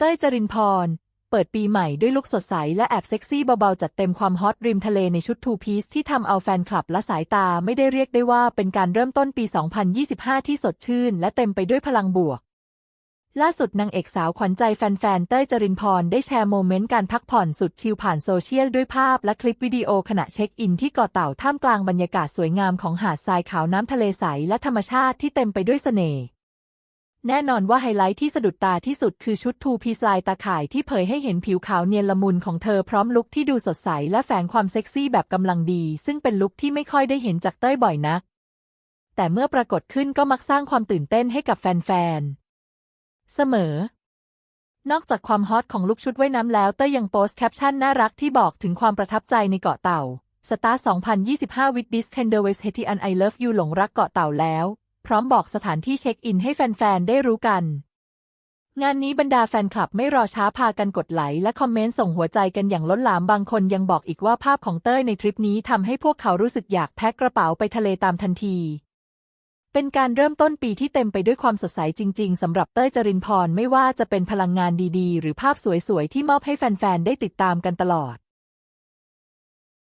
เต้ยจรินพร เปิดปีใหม่ด้วยลุคสดใสและแอบเซ็กซี่เบาๆ จัดเต็มความฮอตริมทะเลในชุดทูพีซที่ทำเอาแฟนคลับและสายตาไม่ได้เรียกได้ว่าเป็นการเริ่มต้นปี 2025 ที่สดชื่น และเต็มไปด้วยพลังบวก ล่าสุดนางเอกสาวขวัญใจแฟนๆ เต้ยจรินพรได้แชร์โมเมนต์การพักผ่อนสุดชิลผ่านโซเชียลด้วยภาพและคลิปวิดีโอขณะเช็คอินที่เกาะเต่าท่ามกลางบรรยากาศสวยงามของหาดทรายขาวน้ำทะเลใสและธรรมชาติที่เต็มไปด้วยเสน่ห์ แน่นอนว่าไฮไลท์ที่สะดุดตาที่สุดคือชุดทูพีสไลตาข่ายที่เผยให้เห็นผิวขาวเนียนละมุนของเธอพร้อมลุคที่ดูสดใสและแฝงความเซ็กซี่แบบกำลังดี ซึ่งเป็นลุคที่ไม่ค่อยได้เห็นจากเต้ยบ่อยนัก แต่เมื่อปรากฏขึ้นก็มักสร้างความตื่นเต้นให้กับแฟนๆ เสมอ นอกจากความฮอตของลุคชุดว่ายน้ำแล้วเต้ยยังโพสต์แคปชั่นน่ารักที่บอกถึงความประทับใจในเกาะเต่าสตาร์2025 with this tender ways h e t i an I love you หลงรักเกาะเต่าแล้ว พร้อมบอกสถานที่เช็คอินให้แฟน ๆ ได้รู้กัน งานนี้บรรดาแฟนคลับไม่รอช้าพากันกดไลค์และคอมเมนต์ส่งหัวใจกันอย่างล้นหลามบางคนยังบอกอีกว่าภาพของเต้ยในทริปนี้ทำให้พวกเขารู้สึกอยากแพ็คกระเป๋าไปทะเลตามทันทีเป็นการเริ่มต้นปีที่เต็มไปด้วยความสดใสจริง ๆสำหรับเต้ยจรินพรไม่ว่าจะเป็นพลังงานดีๆ หรือภาพสวยๆ ที่มอบให้แฟน ๆ ได้ติดตามกันตลอด